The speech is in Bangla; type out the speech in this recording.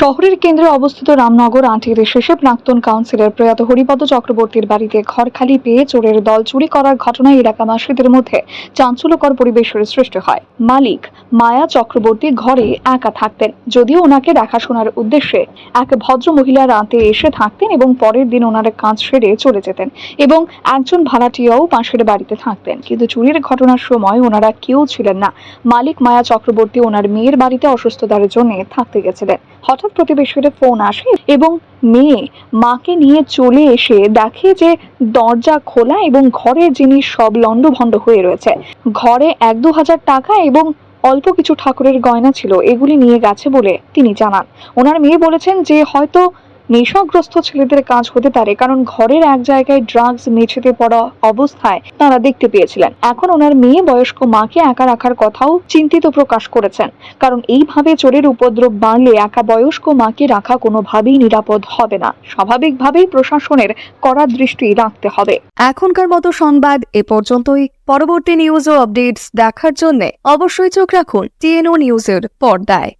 শহরের কেন্দ্রে অবস্থিত রামনগর আঁটির শেষে প্রাক্তন কাউন্সিলর প্রয়াত হরিপদ চক্রবর্তীর বাড়িতে ঘর খালি পেয়ে চোরের দল চুরি করার ঘটনায় এলাকাবাসীদের মধ্যে চাঞ্চল্যকর পরিবেশের সৃষ্টি হয়। মালিক মায়া চক্রবর্তী ঘরে একা থাকতেন, যদিও ওনাকে দেখাশোনার উদ্দেশ্যে এক ভদ্র মহিলা রাতে এসে থাকতেন এবং পরের দিন ওনার কাজ সেরে চলে যেতেন এবং একজন ভাড়াটিয়াও পাশের বাড়িতে থাকতেন। কিন্তু চুরির ঘটনার সময় ওনারা কেউ ছিলেন না। মালিক মায়া চক্রবর্তী ওনার মেয়ের বাড়িতে অসুস্থতার জন্য থাকতে গেছিলেন। হঠাৎ প্রতিবেশীর ফোন আসে এবং মেয়ে মাকে নিয়ে চলে এসে দেখে যে দরজা খোলা এবং ঘরের জিনিস সব লণ্ডভণ্ড হয়ে রয়েছে। ঘরে এক দু হাজার টাকা এবং অল্প কিছু ঠাকুরের গয়না ছিল। এগুলি নিয়ে গেছে বলে তিনি জানান। ওনার মেয়ে বলেছেন যে হয়তো নেশাগ্রস্ত ছেলেদের কাজ হতে পারে, কারণ ঘরের এক জায়গায় ড্রাগস মেঝেতে পড়া অবস্থায় তারা দেখতে পেয়েছিলেন। এখন ওনার মেয়ে বয়স্ক মাকে একা রাখার কথাও চিন্তিত প্রকাশ করেছেন। কারণ এইভাবে চোরের উপদ্রব বাড়লে একা বয়স্ক মাকে রাখা কোনোভাবেই নিরাপদ হবে না। স্বাভাবিকভাবেই প্রশাসনের কড়া দৃষ্টি রাখতে হবে। এখনকার মতো সংবাদ এ পর্যন্তই। পরবর্তী নিউজ ও আপডেটস দেখার জন্য অবশ্যই চোখ রাখুন টিএনও নিউজের পর্দায়।